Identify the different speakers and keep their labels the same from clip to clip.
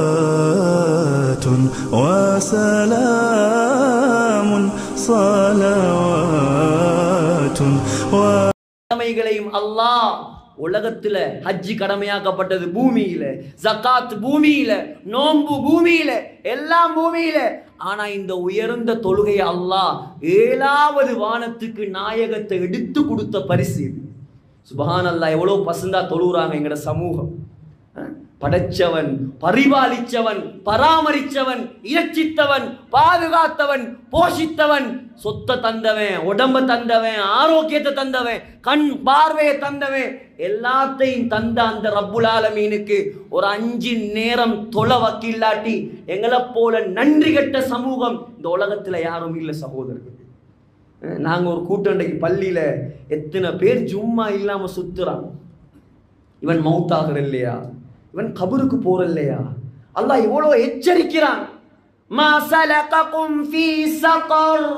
Speaker 1: صلوات وسلام صلوات و
Speaker 2: கடமைகளையும் அல்லாஹ் உலகத்துல ஹஜ்ஜி கடமையாக்கப்பட்டது பூமியில ஜக்காத் பூமியில நோன்பு பூமியில எல்லாம் பூமியில ஆனா இந்த உயர்ந்த தொழுகையை அல்லாஹ் ஏழாவது வானத்துக்கு நாயகத்தை எடுத்து கொடுத்த பரிசு இது சுபஹான் அல்லாஹ் எவ்வளவு பசந்தா தொழுகிறாங்க எங்கட சமூகம் அஹ், படைச்சவன் பரிபாலிச்சவன் பராமரிச்சவன் இயச்சித்தவன் பாதுகாத்தவன் போஷித்தவன். சொத்தை தந்தவன் உடம்ப தந்தவன் ஆரோக்கியத்தை தந்தவன் கண் பார்வையை தந்தவன் எல்லாத்தையும் தந்த அந்த ரப்புல் ஆலமீனுக்கு ஒரு அஞ்சு நேரம் தொலை வக்கில்லாட்டி எங்களை போல நன்றி கட்ட சமூகம் இந்த உலகத்துல யாரும் இல்லை சகோதரர்கள் நாங்கள் ஒரு கூட்டண்டைக்கு பள்ளியில் எத்தனை பேர் ஜும்மா இல்லாமல் சுத்துறான் இவன் மவுத்தாகிற இல்லையா? இவன் கபருக்கு போற இல்லையா அல்லாஹ் இவ்வளோ எச்சரிக்கிறான் மா சலககும் ஃபீ சகர்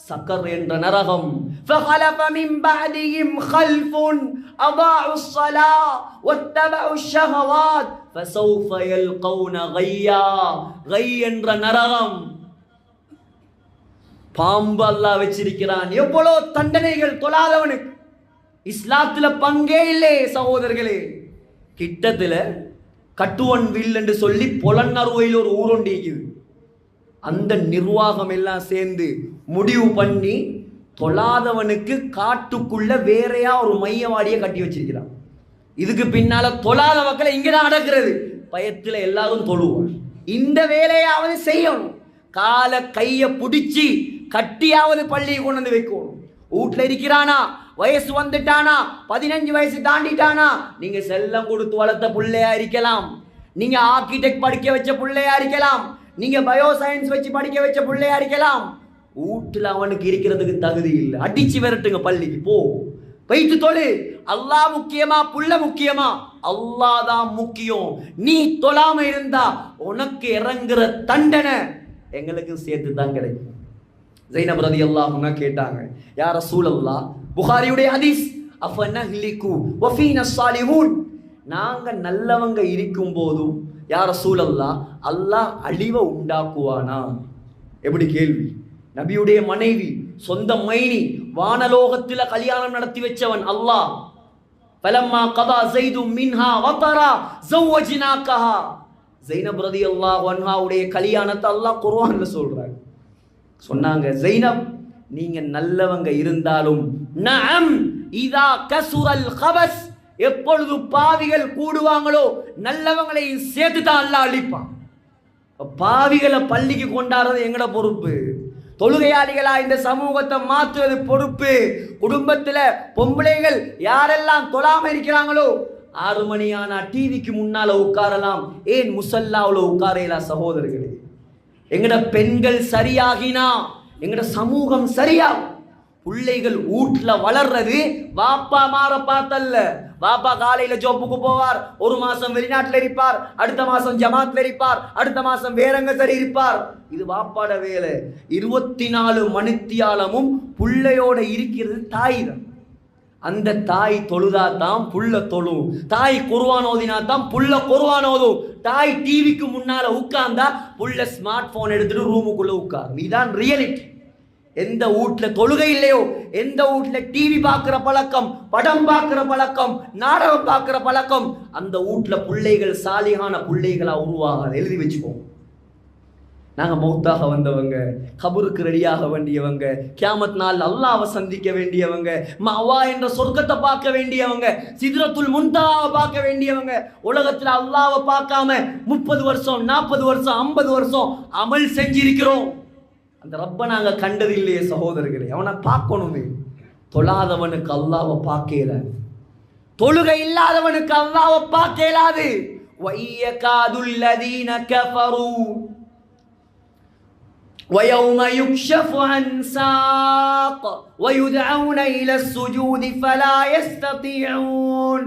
Speaker 2: சக்கர் என்ற நரகம் فخلف من بعدهم خلف أضاعوا الصلاة واتبعوا الشهوات فسوف يلقون غيا غي என்ற நரகம் பாம்பு அல்லாஹ் வச்சிருக்கிறான் எவ்வளோ தண்டனைகள் தொழாதவனுக்கு இஸ்லாத்துல பங்கே இல்லை சகோதரர்களே கிட்டத்தில் கட்டுவன் வில் என்று சொல்லி புலன்னறுவையில் ஒரு ஊரொண்டி அந்த நிர்வாகம் எல்லாம் சேர்ந்து முடிவு பண்ணி தொழாதவனுக்கு காட்டுக்குள்ள வேறையா ஒரு மையவாடியை கட்டி வச்சிருக்கிறான். இதுக்கு பின்னால தொழாத மக்களை இங்கதான் நடக்கிறது பயத்தில் எல்லாரும் தொழுவோம். இந்த வேலையாவது செய்யணும். கால கைய பிடிச்சி கட்டியாவது பள்ளியை கொண்டு வந்து வைக்கணும். வீட்டில் இருக்கிறானா? வயசு வந்துட்டானா? பதினஞ்சு வயசு தாண்டிட்டானா? நீங்க செல்லம் கொடுத்து வளர்த்த பிள்ளையா இருக்கலாம். நீங்க ஆர்கிடெக்ட் படிக்க வச்ச பிள்ளையா இருக்கலாம். நீங்க பயோ சயின்ஸ் வச்சு படிக்க வச்ச பிள்ளையா இருக்கலாம். வீட்டுல அவனுக்கு இருக்கிறதுக்கு தகுதி இல்லை. அடிச்சு விரட்டுங்க பள்ளிக்கு போ. வைத்து தொழு. அல்லாஹ் முக்கியமா புள்ள முக்கியமா? அல்லாஹ் தான் முக்கியம். நீ தொழாம இருந்தா உனக்கு இறங்குற தண்டனை எங்களுக்கு சேர்த்து தான் கிடைக்கும். ஜைனப் ரதி அல்லாஹ்னா கேட்டாங்க யார சூழல்லா புகாரியுடைய ஹதீஸ் அஃபன்னா ஹிலிக்கு வஃபீன சாலிஹூன் நாங்கள் நல்லவங்க இருக்கும் போதும் யார சூழல்லா அல்லாஹ் அழிவை உண்டாக்குவானா? எப்படி கேள்வி? நபியுடைய மனைவி சொந்த மைனி வானலோகத்தில் கல்யாணம் நடத்தி வச்சவன் அல்லாஹ். பலம்மா கதா செய்து மின்ஹா வத்தரா கஹா ஜெய்னப் ரதி அல்லாஹ் ஒன்ஹாவுடைய கல்யாணத்தை அல்லாஹ் குர்வான்னு சொல்கிறாங்க சொன்னாங்க ஜெய்னப் நீங்க நல்லவங்க இருந்தாலும். நம் இதா கசுரல் கபஸ்! எப்பொழுது பாவிகள் கூடுவாங்களோ நல்லவங்களை சேர்த்து தான் அல்லாஹ் அழிப்பான். பாவிகளை பள்ளிக்கு கொண்டாடுறது எங்கட பொறுப்பு? தொழுகையாளிகளா இந்த சமூகத்தை மாற்றுவது பொறுப்பு? குடும்பத்தில் பொம்பளைகள் யாரெல்லாம் தொழாம இருக்கிறாங்களோ ஆறு மணி ஆனால் டிவிக்கு முன்னால உட்காரலாம். ஏன் முசல்லாவில் உட்காரலாம் சகோதரர்களே? எங்கட பெண்கள் சரியாகினா எங்கட சமூகம் சரியாகும் பிள்ளைகள் வீட்டில் வளர்றது வாப்பா மாற பார்த்தல்ல. வாப்பா காலையில ஜோப்புக்கு போவார் ஒரு மாசம் வெளிநாட்டில் இருப்பார் அடுத்த மாசம் ஜமாத்ல இருப்பார் அடுத்த மாசம் வேறங்க சரி இருப்பார். இது வாப்பாட வேலை. இருபத்தி நாலு மணித்தியாலமும் புள்ளையோட இருக்கிறது தாய் தான் அந்த தாய் தொழுதா தான் புள்ள தொழும். தாய் குர்வான் ஓதினா தான் புள்ள குர்வான் ஓதும். தாய் டிவிக்கு முன்னால உட்கார்ந்தா புள்ள ஸ்மார்ட் போன் எடுத்துட்டு ரூமுக்குள்ள உட்கார். இதான் ரியாலிட்டி எந்த வீட்ல தொழுகை இல்லையோ எந்த வீட்ல டிவி பார்க்குற பழக்கம் படம் பார்க்குற பழக்கம் நாடகம் பார்க்குற பழக்கம் அந்த வீட்ல பிள்ளைகள் சாலிகான பிள்ளைகளாக உருவாகாது. எழுதி வச்சுக்கோங்க. நாங்கள் மௌத்தாக வந்தவங்க கபருக்கு ரெடியாக வேண்டியவங்க கியாமத் நாள் அல்லாவை சந்திக்க வேண்டியவங்க மவா என்ற சொர்க்கத்தை பார்க்க வேண்டியவங்க சித்ரத்துல் முன்தாவை பார்க்க வேண்டியவங்க உலகத்தில் அல்லாவை பார்க்காம முப்பது வருஷம் நாற்பது வருஷம் ஐம்பது வருஷம் அமல் செஞ்சிருக்கிறோம். அந்த ரப்ப நாங்கள் கண்டது இல்லையே சகோதரர்களே அவனை பார்க்கணுமே. தொழாதவனுக்கு அல்லாவை பார்க்கல தொழுகை இல்லாதவனுக்கு அல்லாவை பார்க்க இயலாது. வையகாதுல் கஃபரூ. ويوم يكشف عن ساق ويدعون إلى السجود فلا يستطيعون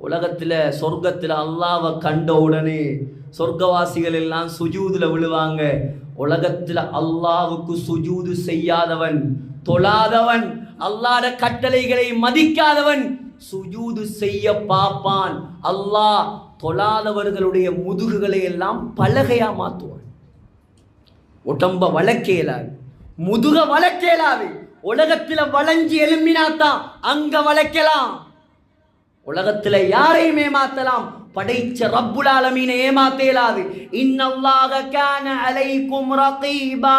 Speaker 2: உலகத்துல சொர்க்கத்துல அல்லாவை கண்ட உடனே சொர்க்கவாசிகள் எல்லாம் சுஜூதுல விழுவாங்க உலகத்துல அல்லாவுக்கு சுஜூது செய்யாதவன் தொழாதவன் அல்லாட கட்டளைகளை மதிக்காதவன் சுஜூது செய்ய பார்ப்பான் அல்லாஹ் தொழாதவர்களுடைய முதுகுகளை எல்லாம் பலகையா மாற்றுவான் உடம்ப வளர்க்கேலாது முதுக வளர்க்கேலாது உலகத்துல வளைஞ்சி எலும்பினாத்தான் அங்க வளைக்கலாம். உலகத்துல யாரையும் ஏமாத்தலாம் படைச்ச ரப்புல் ஆலமீனை ஏமாத்தேலாது. இன்னல்லாக கான அலைக்கும் ரகீபா.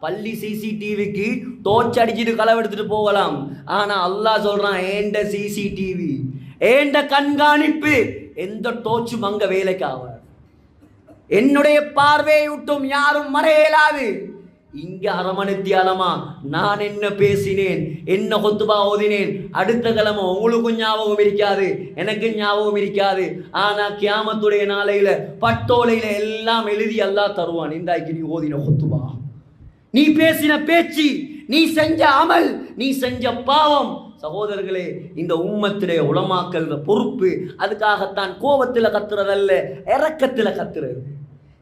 Speaker 2: பள்ளி சிசிடிவிக்கு டோர்ச் அடிச்சிட்டு களவெடுத்துட்டு போகலாம். ஆனா அல்லாஹ் சொல்றான் ஏண்ட சிசிடிவி ஏண்ட கண்காணிப்பு? எந்த டோர்ச்சும் அங்க வேலைக்கு ஆகாது என்னுடைய பார்வையை விட்டும் யாரும் மறையலாது. இங்கே இங்க அரமணித்தியாலமா நான் என்ன பேசினேன் என்ன கொத்துபா ஓதினேன் அடுத்த கிழமை உங்களுக்கும் ஞாபகம் இருக்காது எனக்கு ஞாபகம் இருக்காது. ஆனா கியாமத்துடைய நாளையில பட்டோலையில எல்லாம் எழுதி எல்லாம் தருவான். இந்தாய்க்கு நீ ஓதின கொத்துபா. நீ பேசின பேச்சு நீ செஞ்ச அமல் நீ செஞ்ச பாவம் சகோதரர்களே இந்த உம்மத்திலே உளமாக்கல் பொறுப்பு. அதுக்காகத்தான் கோபத்தில் கத்துறதல்ல இறக்கத்தில் கத்துறது.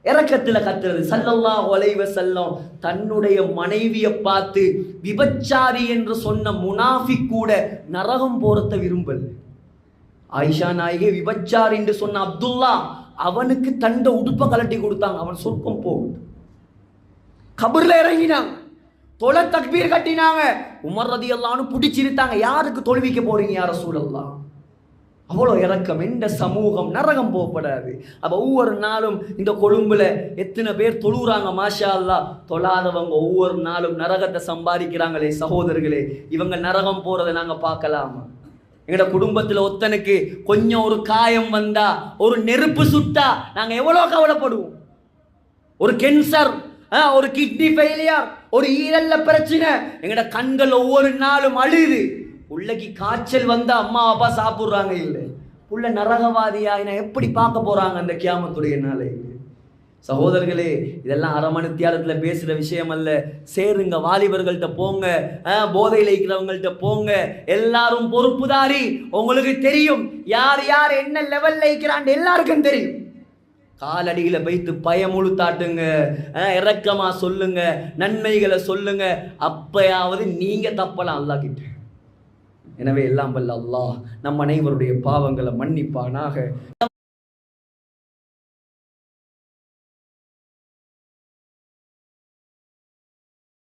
Speaker 2: இறக்கத்தில் கத்துறது. சல்லல்லா ஒலைவ செல்லம் தன்னுடைய மனைவியை பார்த்து விபச்சாரி என்று சொன்ன முனாஃபி கூட நரகம் போறத விரும்பல். ஆயிஷா நாயகி விபச்சாரி என்று சொன்ன அப்துல்லா அவனுக்கு தண்டை உடுப்பை கலட்டி கொடுத்தாங்க. அவன் சொர்க்கம் போகும் கபர்ல இறங்கினான். தொலை தக்பீர் கட்டினாங்க. உமர் ரதி எல்லாம்னு பிடிச்சிருத்தாங்க. யாருக்கு தொழுவிக்க போறீங்க யார சூழல்லாம் அவ்வளோ இறக்கம் எந்த சமூகம் நரகம் போகப்படாது. அப்போ ஒவ்வொரு நாளும் இந்த கொழும்புல எத்தனை பேர் தொழுறாங்க மாஷா அல்லா தொழாதவங்க ஒவ்வொரு நாளும் நரகத்தை சம்பாதிக்கிறாங்களே சகோதரர்களே. இவங்க நரகம் போகிறத நாங்கள் பார்க்கலாமா? எங்களோட குடும்பத்தில் ஒத்தனுக்கு கொஞ்சம் ஒரு காயம் வந்தா ஒரு நெருப்பு சுட்டா நாங்கள் எவ்வளோ கவலைப்படுவோம்? ஒரு கேன்சர் ஒரு கிட்னி ஃபெயிலியர் ஒரு ஈரல்ல பிரச்சனை. எங்கட கண்கள் ஒவ்வொரு நாளும் அழுது. புள்ளைக்கு காய்ச்சல் வந்தா அம்மா அப்பா சாப்பிடுறாங்க இல்லை. புள்ள நரகவாதியா என்ன எப்படி பார்க்க போறாங்க அந்த கியாமத்துடைய நாளை? சகோதரர்களே இதெல்லாம் அரை மணி பேசுகிற பேசுற விஷயம் அல்ல. சேருங்க வாலிபர்கள்ட்ட போங்க. போதையில் இருக்கிறவங்கள்ட்ட போங்க. எல்லாரும் பொறுப்புதாரி. உங்களுக்கு தெரியும். யார் யார் என்ன லெவலில் இருக்கிறான்னு எல்லாருக்கும் தெரியும். காலடியில் வைத்து பயமுழுத்தாட்டுங்க. அஹ், சொல்லுங்க நன்மைகளை சொல்லுங்க. அப்பயாவது நீங்க தப்பலாம் அல்லா கிட்ட. எனவே எல்லாம் வல்ல அல்லாஹ் நம் அனைவருடைய பாவங்களை மன்னிப்பானாக.